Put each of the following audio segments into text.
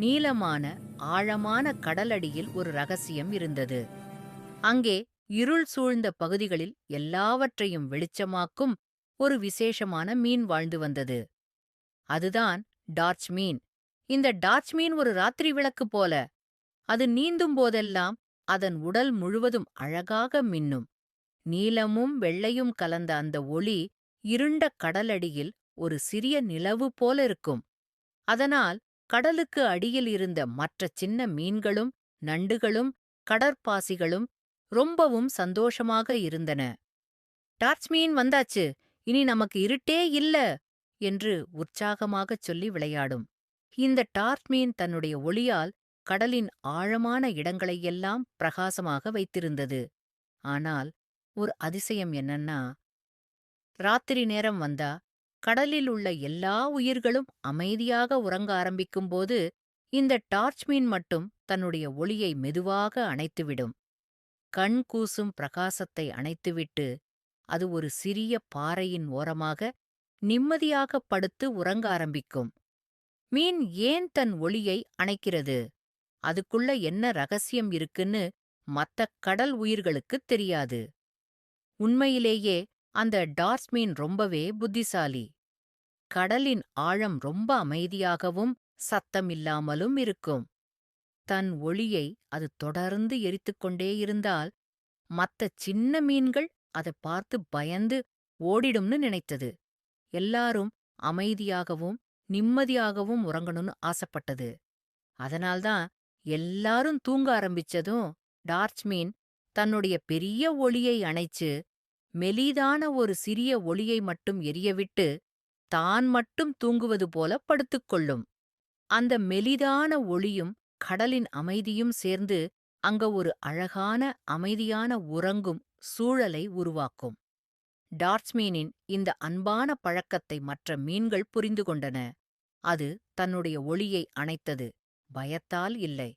நீளமான ஆழமான கடலடியில் ஒரு ரகசியம் இருந்தது. அங்கே இருள் சூழ்ந்த பகுதிகளில் எல்லாவற்றையும் வெளிச்சமாக்கும் ஒரு விசேஷமான மீன் வாழ்ந்து வந்தது. அதுதான் டார்ச் மீன். இந்த டார்ச் மீன் ஒரு ராத்திரி விளக்கு போல. அது நீந்தும் போதெல்லாம் அதன் உடல் முழுவதும் அழகாக மின்னும். நீலமும் வெள்ளையும் கலந்த அந்த ஒளி இருண்ட கடலடியில் ஒரு சிறிய நிலவு போல இருக்கும். அதனால் கடலுக்கு அடியில் இருந்த மற்ற சின்ன மீன்களும் நண்டுகளும் கடற்பாசிகளும் ரொம்பவும் சந்தோஷமாக இருந்தன. டார்ச் மீன் வந்தாச்சு இனி நமக்கு இருட்டே இல்ல என்று உற்சாகமாகச் சொல்லி விளையாடும். இந்த டார்ச் மீன் தன்னுடைய ஒளியால் கடலின் ஆழமான இடங்களையெல்லாம் பிரகாசமாக வைத்திருந்தது. ஆனால் ஒரு அதிசயம் என்னன்னா ராத்திரி நேரம் வந்தா கடலில் உள்ள எல்லா உயிர்களும் அமைதியாக உறங்க ஆரம்பிக்கும்போது இந்த டார்ச் மீன் மட்டும் தன்னுடைய ஒளியை மெதுவாக அணைத்துவிடும். கண் கூசும் பிரகாசத்தை அணைத்துவிட்டு அது ஒரு சிறிய பாறையின் ஓரமாக நிம்மதியாக படுத்து உறங்க ஆரம்பிக்கும். மீன் ஏன் தன் ஒளியை அணைக்கிறது? அதுக்குள்ள என்ன ரகசியம் இருக்குன்னு மத்த கடல் உயிர்களுக்குத் தெரியாது. உண்மையிலேயே அந்த டார்ஸ்மீன் ரொம்பவே புத்திசாலி. கடலின் ஆழம் ரொம்ப அமைதியாகவும் சத்தமில்லாமலும் இருக்கும். தன் ஒளியை அது தொடர்ந்து எரித்துக்கொண்டே இருந்தால் மத்த சின்ன மீன்கள் அதைப் பார்த்து பயந்து ஓடிடும்னு நினைத்தது. எல்லாரும் அமைதியாகவும் நிம்மதியாகவும் உறங்கணும்னு ஆசைப்பட்டது. அதனால்தான் எல்லாரும் தூங்க ஆரம்பிச்சதும் டார்ச்மீன் தன்னுடைய பெரிய ஒளியை அணைச்சு மெலிதான ஒரு சிறிய ஒளியை மட்டும் எரியவிட்டு தான் மட்டும் தூங்குவது போல படுத்துக்கொள்ளும் அந்த மெலிதான ஒளியும் கடலின் அமைதியும் சேர்ந்து அங்க ஒரு அழகான அமைதியான உறங்கும் சூழலை உருவாக்கும். டார்ச்மீனின் இந்த அன்பான பழக்கத்தை மற்ற மீன்கள் புரிந்து கொண்டன. அது தன்னுடைய ஒளியை அணைத்தது. பயத்தால் இல்லை.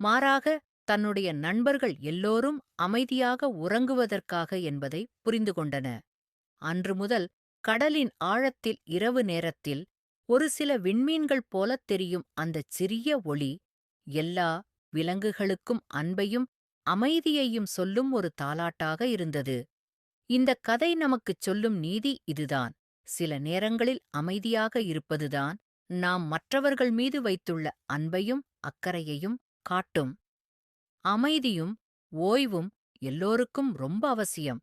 மாறாக தன்னுடைய நண்பர்கள் எல்லோரும் அமைதியாக உறங்குவதற்காக என்பதை புரிந்து கொண்டன. அன்று முதல் கடலின் ஆழத்தில் இரவு நேரத்தில் ஒரு சில விண்மீன்கள் போலத் தெரியும் அந்தச் சிறிய ஒளி எல்லா விலங்குகளுக்கும் அன்பையும் அமைதியையும் சொல்லும் ஒரு தாலாட்டாக இருந்தது. இந்தக் கதை நமக்குச் சொல்லும் நீதி இதுதான். சில நேரங்களில் அமைதியாக இருப்பதுதான் நாம் மற்றவர்கள் மீது வைத்துள்ள அன்பையும் அக்கறையையும் காட்டும். அமைதியும் ஓய்வும் எல்லோருக்கும் ரொம்ப அவசியம்.